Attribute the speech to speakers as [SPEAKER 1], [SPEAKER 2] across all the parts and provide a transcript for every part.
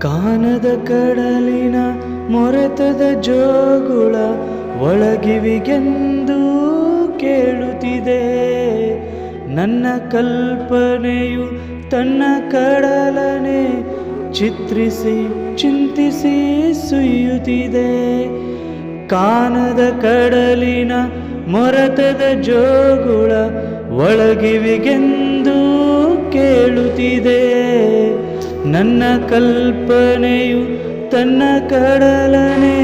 [SPEAKER 1] ಕಾನದ ಕಡಲಿನ ಮೊರೆತದ ಜೋಗುಳ ಒಳಗಿವಿಗೆಂದು ಕೇಳುತ್ತಿದೆ. ನನ್ನ ಕಲ್ಪನೆಯು ತನ್ನ ಕಡಲನೆ ಚಿತ್ರಿಸಿ, ಚಿಂತಿಸಿ ಸುಯ್ಯುತ್ತಿದೆ. ಕಾನದ ಕಡಲಿನ ಮೊರತದ ಜೋಗುಳ ಒಳಗಿವಿಗೆಂದು ಕೇಳುತ್ತಿದೆ. ನನ್ನ ಕಲ್ಪನೆಯು ತನ್ನ ಕಡಲನೆ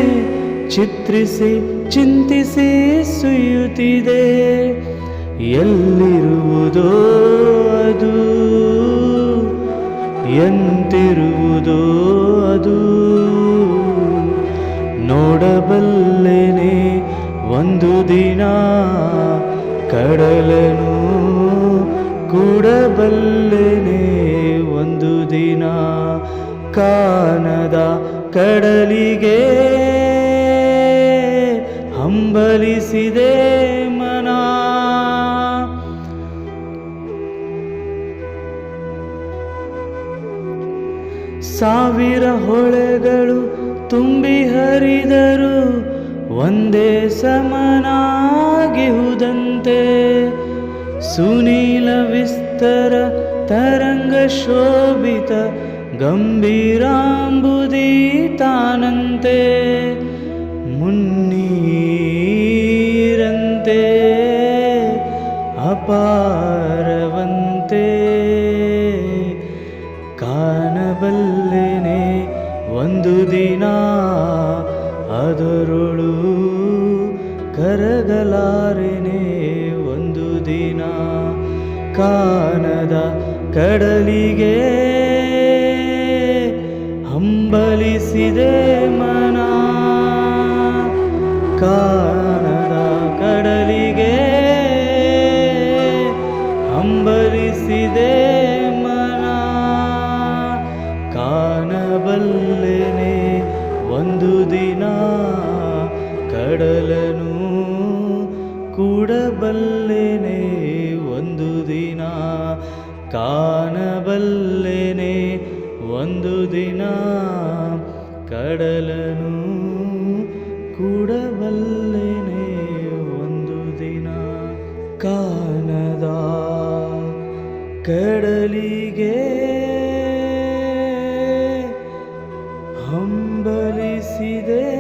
[SPEAKER 1] ಚಿತ್ರಿಸಿ, ಚಿಂತಿಸಿ ಸುಯುತ್ತಿದೆ ಎಲ್ಲಿರುವುದೋ ಅದು, ಎಂತಿರುವುದೋ ಅದು. ನೋಡಬಲ್ಲೆನೆ ಒಂದು ದಿನ ಕಡಲನು ಕೂಡಬಲ್ಲೆನೆ ಕಾನದ ಕಡಲಿಗೆ ಹಂಬಲಿಸಿದೆ ಮನ. ಸಾವಿರ ಹೊಳೆಗಳು ತುಂಬಿ ಹರಿದರು ಒಂದೇ ಸಮನಾಗಿಹುದಂತೆ. ಸುನೀಲ ವಿಸ್ತರ ತರಂಗ ಶೋಭಿತ ಗಂಭೀರಾಂಬುದಿ ತಾನಂತೆ ಮುನ್ನೀರಂತೆ ಅಪಾರವಂತೆ. ಕಾಣಬಲ್ಲೆನೆ ಒಂದು ದಿನ ಅದರೊಳು ಕರಗಲಾರೆನೆ ಒಂದು ದಿನ ಕಾನದ ಕಡಲಿಗೆ ಹಂಬಲಿಸಿದೆ ಮನ. ಕಾನದ ಕಡಲಿಗೆ ಅಂಬರಿಸಿದೆ ಮನ. ಕಾಣಬಲ್ಲೆನೆ ಒಂದು ದಿನ ಕಡಲನು ಕೂಡಬಲ್ಲೆನೆ ಒಂದು ದಿನ ಕಾಣಬಲ್ಲೆನೆ ಒಂದು ದಿನ ಕಡಲನು ಕೂಡವಲ್ಲೇನೆ ಒಂದು ದಿನ. ಕಾಣದ ಕಡಲಿಗೆ ಹಂಬಲಿಸಿದೆ.